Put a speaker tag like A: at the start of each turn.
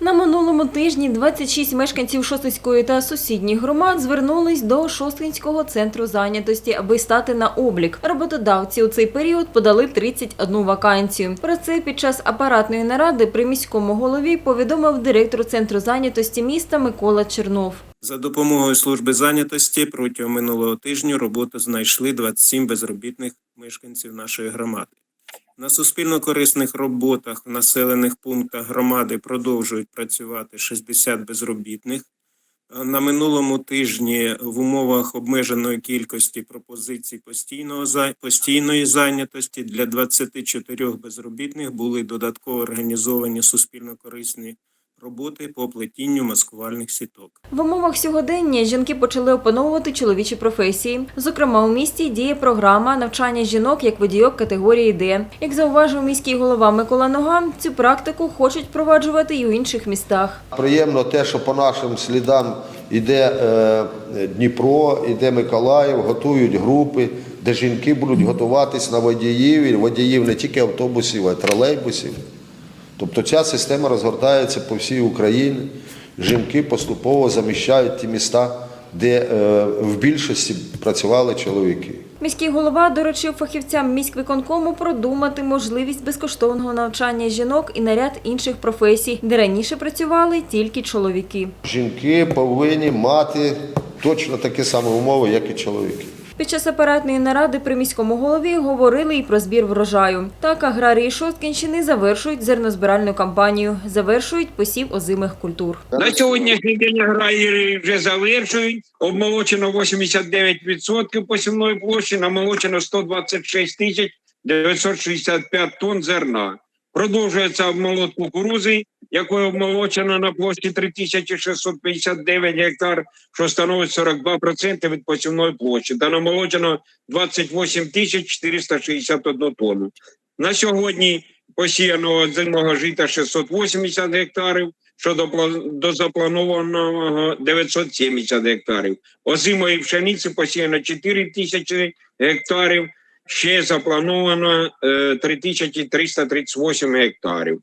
A: На минулому тижні 26 мешканців Шостинської та сусідніх громад звернулись до Шостинського центру зайнятості, аби стати на облік. Роботодавці у цей період подали 31 вакансію. Про це під час апаратної наради при міському голові повідомив директор центру зайнятості міста Микола Чернов.
B: За допомогою служби зайнятості протягом минулого тижня роботу знайшли 27 безробітних мешканців нашої громади. На суспільно корисних роботах в населених пунктах громади продовжують працювати 60 безробітних. Е, На минулому тижні в умовах обмеженої кількості пропозицій постійного постійної зайнятості для 24 безробітних були додатково організовані суспільно корисні роботи по плетінню маскувальних сіток.
A: В умовах сьогодення жінки почали опановувати чоловічі професії. Зокрема, у місті діє програма навчання жінок як водійок категорії Д. Як зауважив міський голова Микола Нога, цю практику хочуть впроваджувати і у інших містах.
C: Приємно те, що по нашим слідам йде е, Дніпро, йде Миколаїв, готують групи, де жінки будуть готуватись на водіїв, і водіїв не тільки автобусів, а й тролейбусів. Тобто ця система розгортається по всій Україні. Жінки поступово заміщають ті міста, де е, в більшості працювали чоловіки.
A: Міський голова доручив фахівцям міськвиконкому продумати можливість безкоштовного навчання жінок і на ряд інших професій, де раніше працювали тільки чоловіки.
C: Жінки повинні мати точно такі самі умови, як і чоловіки.
A: Під час апаратної наради при міському голові говорили і про збір врожаю. Так аграрії Шосткінщини завершують зернозбиральну кампанію, завершують посів озимих культур.
D: На сьогоднішній день аграрії вже завершують. Обмолочено 89% посівної площі, намолочено 126 тисяч 965 тонн зерна. Продовжується обмолот кукурузи, якою обмолочено на площі 3659 гектар, що становить 42% від посівної площі, та намолочено 28 тисяч 461 тонну. На сьогодні посіяного зимного жита 680 гектарів, що до, запланованого 970 гектарів. Озимої пшениці посіяно 4 тисячі гектарів, ще заплановано е, 3338 гектарів.